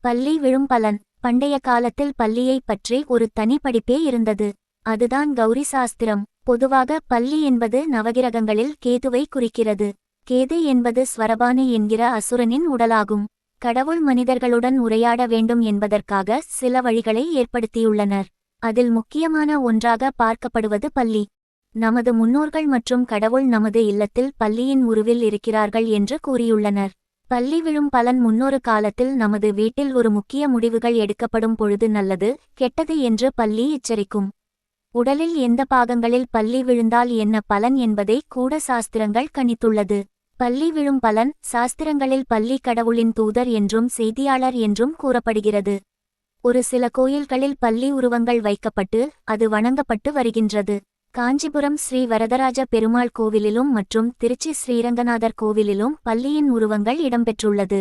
பள்ளி விழும் பலன். பண்டைய காலத்தில் பள்ளியைப் பற்றி ஒரு தனி படிப்பே இருந்தது. அதுதான் கௌரி சாஸ்திரம். பொதுவாக பள்ளி என்பது நவகிரகங்களில் கேதுவை குறிக்கிறது. கேது என்பது ஸ்வரபானு என்கிற அசுரனின் உடலாகும். கடவுள் மனிதர்களுடன் உரையாட வேண்டும் என்பதற்காக சில வழிகளை ஏற்படுத்தியுள்ளனர். அதில் முக்கியமான ஒன்றாக பார்க்கப்படுவது பள்ளி. நமது முன்னோர்கள் மற்றும் கடவுள் நமது இல்லத்தில் பள்ளியின் உருவில் இருக்கிறார்கள் என்று கூறியுள்ளனர். பள்ளி விழும் பலன் முன்னொரு காலத்தில் நமது வீட்டில் ஒரு முக்கிய முடிவுகள் எடுக்கப்படும் பொழுது நல்லது கெட்டது என்று பள்ளி எச்சரிக்கும். உடலில் எந்த பாகங்களில் பள்ளி விழுந்தால் என்ன பலன் என்பதை கூட சாஸ்திரங்கள் கணித்துள்ளது. பள்ளி விழும் பலன் சாஸ்திரங்களில் பள்ளி கடவுளின் தூதர் என்றும் செய்தியாளர் என்றும் கூறப்படுகிறது. ஒரு சில கோயில்களில் பள்ளி உருவங்கள் வைக்கப்பட்டு அது வணங்கப்பட்டு வருகின்றது. காஞ்சிபுரம் ஸ்ரீ வரதராஜ பெருமாள் கோவிலிலும் மற்றும் திருச்சி ஸ்ரீரங்கநாதர் கோவிலிலும் பள்ளியின் உருவங்கள் இடம்பெற்றுள்ளது.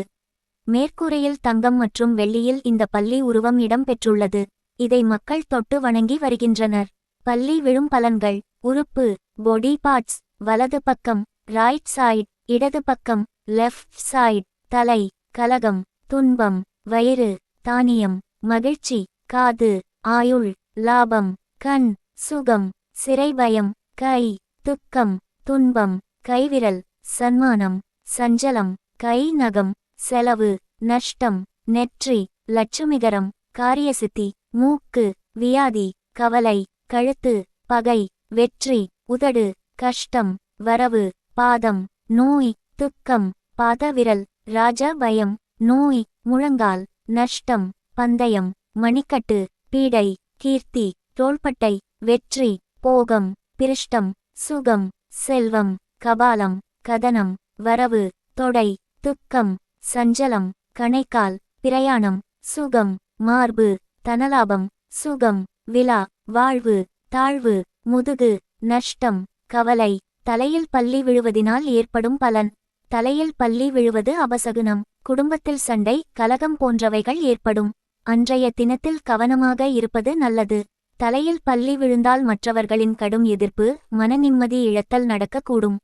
மேற்கூரையில் தங்கம் மற்றும் வெள்ளியில் இந்த பள்ளி உருவம் இடம்பெற்றுள்ளது. இதை மக்கள் தொட்டு வணங்கி வருகின்றனர். பள்ளி விழும் பலன்கள். உறுப்பு. பொடி பார்ட்ஸ் வலது பக்கம். ரைட் சைட் இடது பக்கம். லெஃப்ட் சைட் தலை. கலகம். துன்பம். வயிறு. தானியம். மகிழ்ச்சி. காது. ஆயுள். லாபம். கண். சுகம். சிறைபயம் கை துக்கம் துன்பம் கைவிரல் சன்மானம் சஞ்சலம் கை நகம் செலவு நஷ்டம் நெற்றி லட்சுமிகரம் காரியசித்தி மூக்கு வியாதி கவலை கழுத்து பகை வெற்றி உதடு கஷ்டம் வரவு பாதம் நோய் துக்கம் பாதவிரல் ராஜ பயம் நோய் முழங்கால் நஷ்டம் பந்தயம் மணிக்கட்டு பீடை கீர்த்தி தோள்பட்டை வெற்றி போகம் பிரிஷ்டம் சுகம் செல்வம் கபாலம் கதனம் வரவு தொடை துக்கம் சஞ்சலம் கணைக்கால் பிரயாணம் சுகம் மார்பு தனலாபம் சுகம் விழா வாழ்வு தாழ்வு முதுகு நஷ்டம் கவலை தலையில் பள்ளி விழுவதினால் ஏற்படும் பலன். தலையில் பள்ளி விழுவது அபசகுனம் குடும்பத்தில் சண்டை கலகம் போன்றவைகள் ஏற்படும். அன்றைய தினத்தில் கவனமாக இருப்பது நல்லது. தலையில் பள்ளி விழுந்தால் மற்றவர்களின் கடும் எதிர்ப்பு மனநிம்மதி இழத்தல் நடக்கக்கூடும்.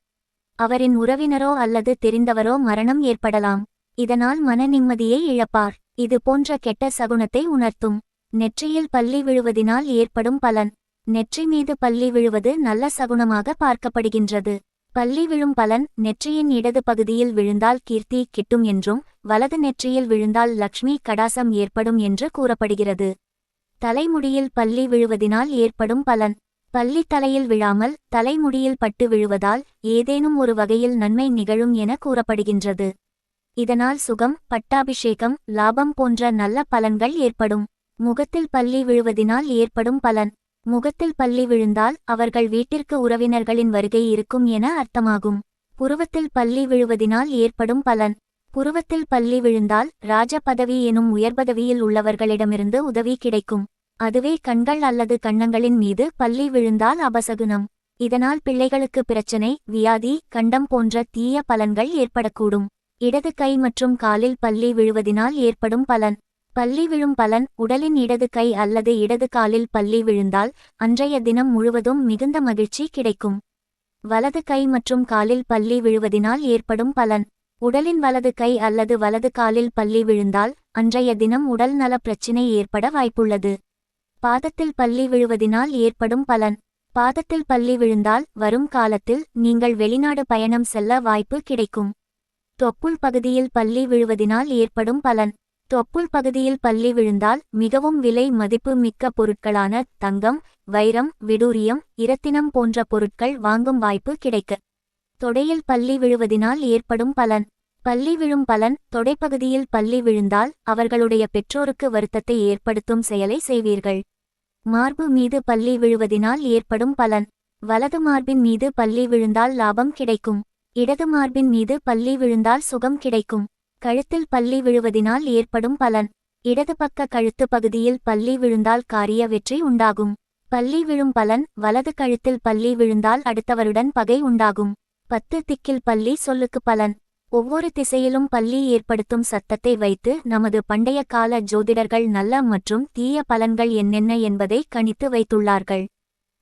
அவரின் உறவினரோ அல்லது தெரிந்தவரோ மரணம் ஏற்படலாம். இதனால் மன நிம்மதியை இழப்பார். இது போன்ற கெட்ட சகுனத்தை உணர்த்தும். நெற்றியில் பள்ளி விழுவதினால் ஏற்படும் பலன். நெற்றி மீது பள்ளி விழுவது நல்ல சகுனமாக பார்க்கப்படுகின்றது. பள்ளி விழும் பலன் நெற்றியின் இடது பகுதியில் விழுந்தால் கீர்த்தி கிட்டும் என்றும் வலது நெற்றியில் விழுந்தால் லக்ஷ்மி கடாசம் ஏற்படும் என்று கூறப்படுகிறது. தலைமுடியில் பள்ளி விழுவதினால் ஏற்படும் பலன். பள்ளி தலையில் விழாமல் தலைமுடியில் பட்டு விழுவதால் ஏதேனும் ஒரு வகையில் நன்மை நிகழும் என கூறப்படுகின்றது. இதனால் சுகம் பட்டாபிஷேகம் லாபம் போன்ற நல்ல பலன்கள் ஏற்படும். முகத்தில் பள்ளி விழுவதினால் ஏற்படும் பலன். முகத்தில் பள்ளி விழுந்தால் அவர்கள் வீட்டிற்கு உறவினர்களின் வருகை இருக்கும் என அர்த்தமாகும். புருவத்தில் பள்ளி விழுவதினால் ஏற்படும் பலன். புருவத்தில் பள்ளி விழுந்தால் ராஜ பதவி எனும் உயர்பதவியில் உள்ளவர்களிடமிருந்து உதவி கிடைக்கும். அதுவே கண்கள் அல்லது கண்ணங்களின் மீது பள்ளி விழுந்தால் அபசகுனம். இதனால் பிள்ளைகளுக்கு பிரச்சனை வியாதி கண்டம் போன்ற தீய பலன்கள் ஏற்படக்கூடும். இடது கை மற்றும் காலில் பள்ளி விழுவதினால் ஏற்படும் பலன். பள்ளி விழும் பலன் உடலின் இடது கை அல்லது இடது காலில் பள்ளி விழுந்தால் அன்றைய தினம் முழுவதும் மிகுந்த மகிழ்ச்சி கிடைக்கும். வலது கை மற்றும் காலில் பள்ளி விழுவதினால் ஏற்படும் பலன். உடலின் வலது கை அல்லது வலது காலில் பள்ளி விழுந்தால் அன்றைய தினம் உடல் நல பிரச்சினை ஏற்பட வாய்ப்புள்ளது. பாதத்தில் பள்ளி விழுவதினால் ஏற்படும் பலன். பாதத்தில் பள்ளி விழுந்தால் வரும் காலத்தில் நீங்கள் வெளிநாடு பயணம் செல்ல வாய்ப்பு கிடைக்கும். தொப்புள் பகுதியில் பள்ளி விழுவதினால் ஏற்படும் பலன். தொப்புள் பகுதியில் பள்ளி விழுந்தால் மிகவும் விலை மதிப்பு மிக்க பொருட்களான தங்கம் வைரம் விடூரியம் இரத்தினம் போன்ற பொருட்கள் வாங்கும் வாய்ப்பு கிடைக்க. தொடையில் பள்ளி விழுவதினால் ஏற்படும் பலன். பள்ளி விழும் பலன் தொடைப்பகுதியில் பள்ளி விழுந்தால் அவர்களுடைய பெற்றோருக்கு வருத்தத்தை ஏற்படுத்தும் செயலை செய்வீர்கள். மார்பு மீது பள்ளி விழுவதினால் ஏற்படும் பலன். வலது மார்பின் மீது பள்ளி விழுந்தால் லாபம் கிடைக்கும். இடது மார்பின் மீது பள்ளி விழுந்தால் சுகம் கிடைக்கும். கழுத்தில் பள்ளி விழுவதினால் ஏற்படும் பலன். இடது பக்க கழுத்து பகுதியில் பள்ளி விழுந்தால் காரிய வெற்றி உண்டாகும். பள்ளி விழும் பலன் வலது கழுத்தில் பள்ளி விழுந்தால் அடுத்தவருடன் பகை உண்டாகும். பத்து திக்கில் பள்ளி சொல்லுக்கு பலன். ஒவ்வொரு திசையிலும் பள்ளி ஏற்படுத்தும் சத்தத்தை வைத்து நமது பண்டைய கால ஜோதிடர்கள் நல்ல மற்றும் தீய பலன்கள் என்னென்ன என்பதை கணித்து வைத்துள்ளார்கள்.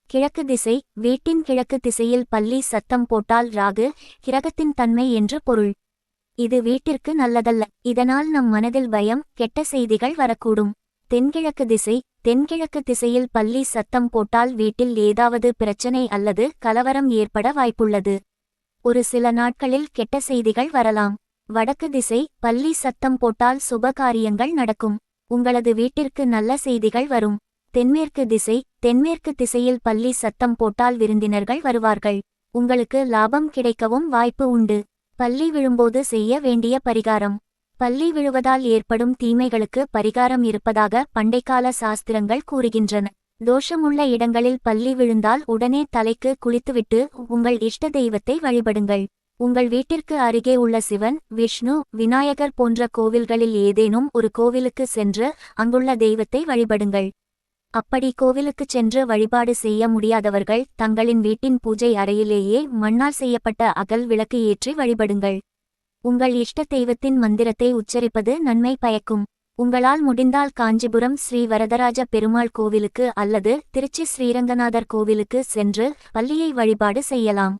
கிழக்கு திசை வீட்டின் கிழக்கு திசையில் பள்ளி சத்தம் போட்டால் ராகு கிரகத்தின் தன்மை என்று பொருள். இது வீட்டிற்கு நல்லதல்ல. இதனால் நம் மனதில் பயம் கெட்ட செய்திகள் வரக்கூடும். தென்கிழக்கு திசை தென்கிழக்கு திசையில் பள்ளி சத்தம் போட்டால் வீட்டில் ஏதாவது பிரச்சனை அல்லது கலவரம் ஏற்பட வாய்ப்புள்ளது. ஒரு சில நாட்களில் கெட்ட செய்திகள் வரலாம். வடக்கு திசை பள்ளி சத்தம் போட்டால் சுபகாரியங்கள் நடக்கும். உங்களது வீட்டிற்கு நல்ல செய்திகள் வரும். தென்மேற்கு திசை தென்மேற்கு திசையில் பள்ளி சத்தம் போட்டால் விருந்தினர்கள் வருவார்கள். உங்களுக்கு லாபம் கிடைக்கவும் வாய்ப்பு உண்டு. பள்ளி விழும்போது செய்ய வேண்டிய பரிகாரம். பள்ளி விழுவதால் ஏற்படும் தீமைகளுக்கு பரிகாரம் இருப்பதாக பண்டைக்கால சாஸ்திரங்கள் கூறுகின்றன. தோஷமுள்ள இடங்களில் பள்ளி விழுந்தால் உடனே தலைக்கு குளித்துவிட்டு உங்கள் இஷ்ட தெய்வத்தை வழிபடுங்கள். உங்கள் வீட்டிற்கு அருகே உள்ள சிவன் விஷ்ணு விநாயகர் போன்ற கோவில்களில் ஏதேனும் ஒரு கோவிலுக்கு சென்று அங்குள்ள தெய்வத்தை வழிபடுங்கள். அப்படி கோவிலுக்குச் சென்று வழிபாடு செய்ய முடியாதவர்கள் தங்களின் வீட்டின் பூஜை அறையிலேயே மண்ணால் செய்யப்பட்ட அகல் விளக்கு ஏற்றி வழிபடுங்கள். உங்கள் இஷ்ட தெய்வத்தின் மந்திரத்தை உச்சரிப்பது நன்மை பயக்கும். உங்களால் முடிந்தால் காஞ்சிபுரம் ஸ்ரீ வரதராஜ பெருமாள் கோவிலுக்கு அல்லது திருச்சி ஸ்ரீரங்கநாதர் கோவிலுக்கு சென்று பள்ளியை வழிபாடு செய்யலாம்.